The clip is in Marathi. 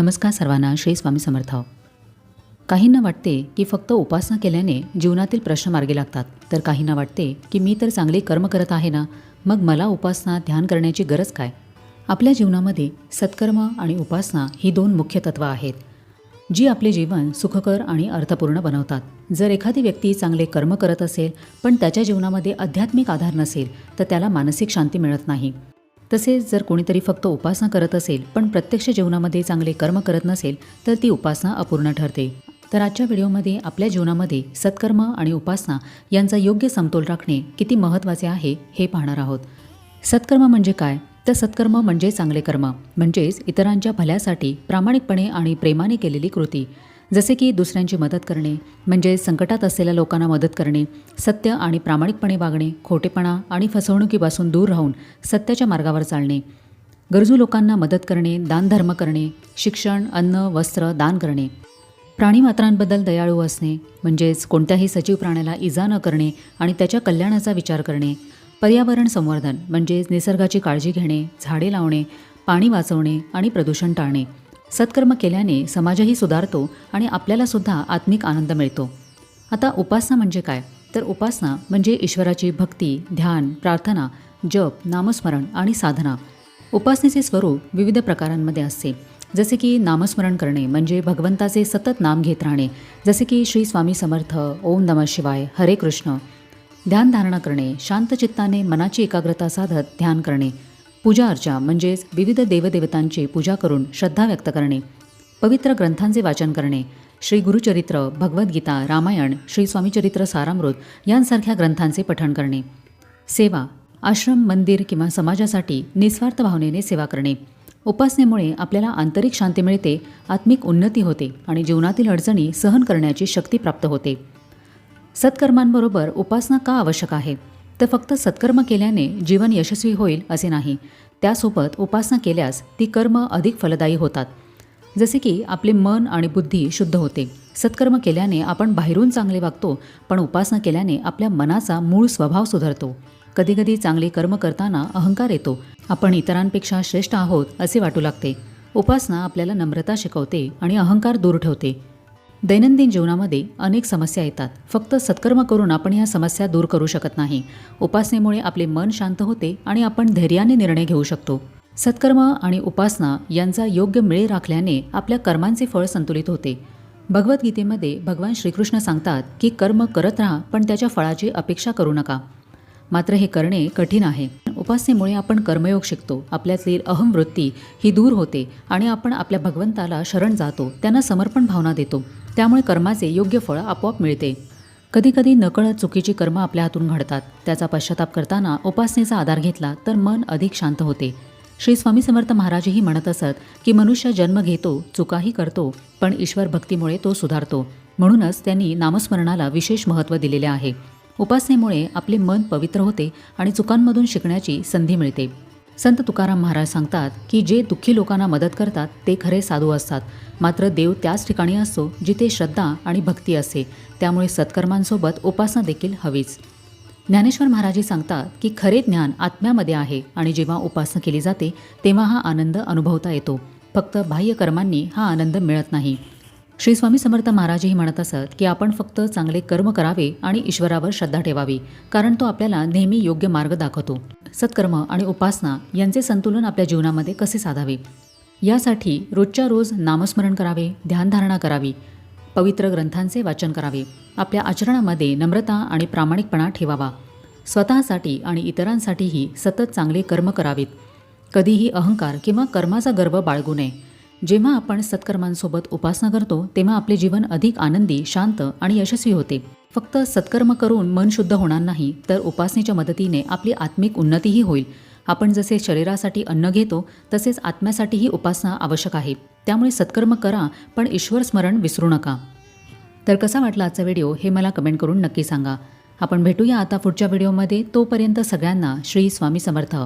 नमस्कार सर्वांना श्री स्वामी समर्थ. काहींना वाटते की फक्त उपासना केल्याने जीवनातील प्रश्न मार्गी लागतात. तर काहींना वाटते की मी तर चांगले कर्म करत आहे ना? मग मला उपासना ध्यान करण्याची गरज काय? आपल्या जीवनामध्ये सत्कर्म आणि उपासना ही दोन मुख्य तत्त्वं आहेत. जी आपले जीवन सुखकर आणि अर्थपूर्ण बनवतात. जर एखादी व्यक्ती चांगले कर्म करत असेल पण त्याच्या जीवनामध्ये आध्यात्मिक आधार नसेल तर त्याला मानसिक शांती मिळत नाही. तसेच जर कोणीतरी फक्त उपासना करत असेल पण प्रत्यक्ष जीवनामध्ये चांगले कर्म करत नसेल तर ती उपासना अपूर्ण ठरते. तर आजच्या व्हिडिओमध्ये आपल्या जीवनामध्ये सत्कर्म आणि उपासना यांचा योग्य समतोल राखणे किती महत्त्वाचे आहे हे पाहणार आहोत. सत्कर्म म्हणजे काय? तर सत्कर्म म्हणजे चांगले कर्म म्हणजेच इतरांच्या भल्यासाठी प्रामाणिकपणे आणि प्रेमाने केलेली कृती. जसे की दुसऱ्यांची मदत करणे म्हणजे संकटात असलेल्या लोकांना मदत करणे सत्य आणि प्रामाणिकपणे वागणे खोटेपणा आणि फसवणुकीपासून दूर राहून सत्याच्या मार्गावर चालणे. गरजू लोकांना मदत करणे दानधर्म करणे शिक्षण अन्न वस्त्र दान करणे. प्राणीमात्रांबद्दल दयाळू असणे म्हणजेच कोणत्याही सजीव प्राण्याला इजा न करणे आणि त्याच्या कल्याणाचा विचार करणे. पर्यावरण संवर्धन म्हणजेच निसर्गाची काळजी घेणे झाडे लावणे पाणी वाचवणे आणि प्रदूषण टाळणे. सत्कर्म केल्याने समाजही सुधारतो आणि आपल्यालासुद्धा आत्मिक आनंद मिळतो. आता उपासना म्हणजे काय? तर उपासना म्हणजे ईश्वराची भक्ती ध्यान प्रार्थना जप नामस्मरण आणि साधना. उपासनेचे स्वरूप विविध प्रकारांमध्ये असते. जसे की नामस्मरण करणे म्हणजे भगवंताचे सतत नाम घेत राहणे. जसे की श्री स्वामी समर्थ ओम नमः शिवाय हरे कृष्ण. ध्यानधारणा करणे शांत चित्ताने मनाची एकाग्रता साधत ध्यान करणे. पूजा अर्चा म्हणजेच विविध देवदेवतांची पूजा करून श्रद्धा व्यक्त करणे पवित्र ग्रंथांचे वाचन करणे श्री गुरुचरित्र भगवद्गीता रामायण श्री स्वामीचरित्र सारामृत यांसारख्या ग्रंथांचे पठण करणे सेवा आश्रम मंदिर किंवा समाजासाठी निस्वार्थ भावनेने सेवा करणे. उपासनेमुळे आपल्याला आंतरिक शांती मिळते आत्मिक उन्नती होते आणि जीवनातील अडचणी सहन करण्याची शक्ती प्राप्त होते. सत्कर्मांबरोबर उपासना का आवश्यक आहे? तर फक्त सत्कर्म केल्याने जीवन यशस्वी होईल असे नाही. त्यासोबत उपासना केल्यास ती कर्म अधिक फलदायी होतात. जसे की आपले मन आणि बुद्धी शुद्ध होते. सत्कर्म केल्याने आपण बाहेरून चांगले वागतो पण उपासना केल्याने आपल्या मनाचा मूळ स्वभाव सुधारतो. कधीकधी चांगले कर्म करताना अहंकार येतो. आपण इतरांपेक्षा श्रेष्ठ आहोत असे वाटू लागते. उपासना आपल्याला नम्रता शिकवते आणि अहंकार दूर ठेवते. दैनंदिन जीवनामध्ये अनेक समस्या येतात. फक्त सत्कर्म करून आपण ह्या समस्या दूर करू शकत नाही. उपासनेमुळे आपले मन शांत होते आणि आपण धैर्याने निर्णय घेऊ शकतो. सत्कर्म आणि उपासना यांचा योग्य मेळ राखल्याने आपल्या कर्मांचे फळ संतुलित होते. भगवद्गीतेमध्ये भगवान श्रीकृष्ण सांगतात की कर्म करत राहा पण त्याच्या फळाची अपेक्षा करू नका. मात्र हे करणे कठीण आहे. उपासनेमुळे आपण कर्मयोग शिकतो आपल्यातील अहमवृत्ती ही दूर होते आणि आपण आपल्या भगवंताला शरण जातो त्यांना समर्पण भावना देतो. त्यामुळे कर्माचे योग्य फळ आपोआप मिळते. कधीकधी नकळत चुकीची कर्म आपल्या हातून घडतात. त्याचा पश्चाताप करताना उपासनेचा आधार घेतला तर मन अधिक शांत होते. श्री स्वामी समर्थ महाराजही म्हणत असत की मनुष्य जन्म घेतो चुकाही करतो पण ईश्वर भक्तीमुळे तो सुधारतो. म्हणूनच त्यांनी नामस्मरणाला विशेष महत्त्व दिलेले आहे. उपासनेमुळे आपले मन पवित्र होते आणि चुकांमधून शिकण्याची संधी मिळते. संत तुकाराम महाराज सांगतात की जे दुःखी लोकांना मदत करतात ते खरे साधू असतात. मात्र देव त्याच ठिकाणी असतो जिथे श्रद्धा आणि भक्ती असते त्यामुळे सत्कर्मांसोबत उपासना देखील हवीच. ज्ञानेश्वर महाराजी सांगतात की खरे ज्ञान आत्म्यामध्ये आहे आणि जेव्हा उपासना केली जाते तेव्हा हा आनंद अनुभवता येतो. फक्त बाह्य कर्मांनी हा आनंद मिळत नाही. श्री स्वामी समर्थ महाराजही म्हणत असत की आपण फक्त चांगले कर्म करावे आणि ईश्वरावर श्रद्धा ठेवावी कारण तो आपल्याला नेहमी योग्य मार्ग दाखवतो. सत्कर्म आणि उपासना यांचे संतुलन आपल्या जीवनामध्ये कसे साधावे? यासाठी रोजच्या रोज नामस्मरण करावे ध्यानधारणा करावी पवित्र ग्रंथांचे वाचन करावे आपल्या आचरणामध्ये नम्रता आणि प्रामाणिकपणा ठेवावा. स्वतःसाठी आणि इतरांसाठीही सतत चांगले कर्म करावेत. कधीही अहंकार किंवा कर्माचा गर्व बाळगू नये. जेव्हा आपण सत्कर्मांसोबत उपासना करतो तेव्हा आपले जीवन अधिक आनंदी शांत आणि यशस्वी होते. फक्त सत्कर्म करून मन शुद्ध होणार नाही तर उपासनेच्या मदतीने आपली आत्मिक उन्नतीही होईल. आपण जसे शरीरासाठी अन्न घेतो तसेच आत्म्यासाठीही उपासना आवश्यक आहे. त्यामुळे सत्कर्म करा पण ईश्वर स्मरण विसरू नका. तर कसा वाटला आजचा व्हिडिओ हे मला कमेंट करून नक्की सांगा. आपण भेटूया आता पुढच्या व्हिडिओमध्ये. तोपर्यंत सगळ्यांना श्री स्वामी समर्थ.